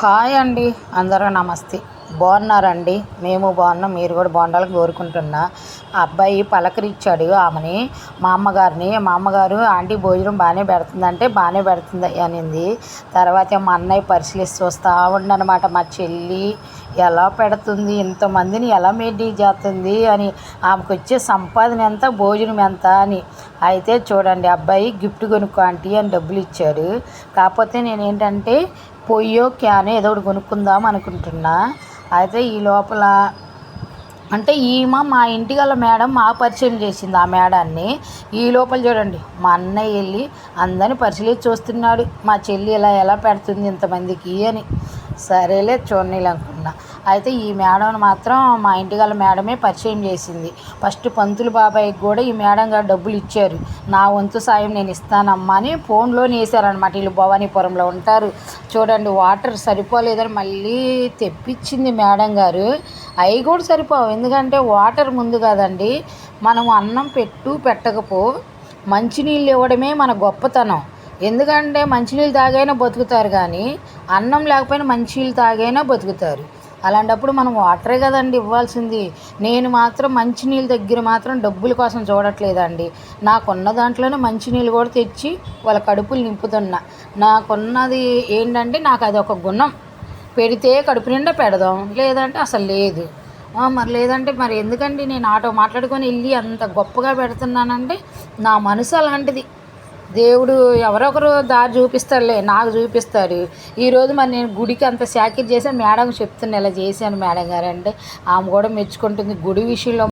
Hi అండి అందరూ నమస్తే. బాగున్నారండి? మేము బాగున్నాం మీరు కూడా బాగుండాలని కోరుకుంటున్నా. ఆ అబ్బాయి పలకరించాడు ఆమెని మా అమ్మగారిని. మా అమ్మగారు ఆంటీ భోజనం బాగానే పెడుతుందంటే బాగానే పెడుతుంది అనింది. తర్వాత మా అన్నయ్య పరిశీలిస్తూ వస్తూ ఉండనమాట మా చెల్లి. ఎలా పెడుతుంది ఇంతమందిని ఎలా మెయింటైన్ చేస్తుంది అని ఆమెకు వచ్చే సంపాదన ఎంత భోజనం ఎంత అని. అయితే చూడండి అబ్బాయి గిఫ్ట్ కొనుక్కో ఆంటీ అని డబ్బులు ఇచ్చాడు. కాకపోతే నేను ఏంటంటే పొయ్యో క్యాన్ ఏదో ఒకటి కొనుక్కుందాం అనుకుంటున్నా. అయితే ఈ లోపల అంటే ఈమె మా ఇంటి గల మేడం మా పరిచయం చేసింది ఆ మేడాన్ని. ఈ లోపల చూడండి మా అన్నయ్య వెళ్ళి అందరిని పరిశీలించి చూస్తున్నాడు. మా చెల్లి ఇలా ఎలా పెడుతుంది ఇంతమందికి అని. సరేలే చూడనీలు అనుకున్నా. అయితే ఈ మేడంను మాత్రం మా ఇంటి గల మేడమే పరిచయం చేసింది. ఫస్ట్ పంతులు బాబాయ్కి కూడా ఈ మేడం గారు డబ్బులు ఇచ్చారు. నా వంతు సాయం నేను ఇస్తానమ్మా అని ఫోన్లోనే వేసారనమాట వీళ్ళు భవానీపురంలో ఉంటారు. చూడండి వాటర్ సరిపోలేదని మళ్ళీ తెప్పించింది మేడం గారు. అవి కూడా సరిపోవు. ఎందుకంటే వాటర్ ముందు కదండి మనం అన్నం పెట్టు పెట్టకపో. మంచినీళ్ళు ఇవ్వడమే మన గొప్పతనం. ఎందుకంటే మంచినీళ్ళు తాగైనా బతుకుతారు కానీ అన్నం లేకపోయినా మంచినీళ్ళు తాగైనా బతుకుతారు. అలాంటప్పుడు మనం వాటరే కదండి ఇవ్వాల్సింది. నేను మాత్రం మంచినీళ్ళ దగ్గర మాత్రం డబ్బుల కోసం చూడట్లేదండి. నాకున్న దాంట్లోనే మంచినీళ్ళు కూడా తెచ్చి వాళ్ళ కడుపులు నింపుతున్నా. నాకున్నది ఏంటంటే నాకు అది ఒక గుణం. పెడితే కడుపు నిండా పెడదాం. లేదంటే అసలు లేదు. మరి లేదంటే మరి ఎందుకండి నేను ఆటో మాట్లాడుకొని వెళ్ళి అంత గొప్పగా పెడుతున్నానంటే నా మనసు అలాంటిది. దేవుడు ఎవరొకరు దారి చూపిస్తారులే నాకు చూపిస్తారు ఈరోజు మరి నేను గుడికి అంత శాఖ చేశాను మేడం చెప్తున్నా ఇలా చేశాను మేడం గారు అంటే ఆమె కూడా మెచ్చుకుంటుంది. గుడి విషయంలో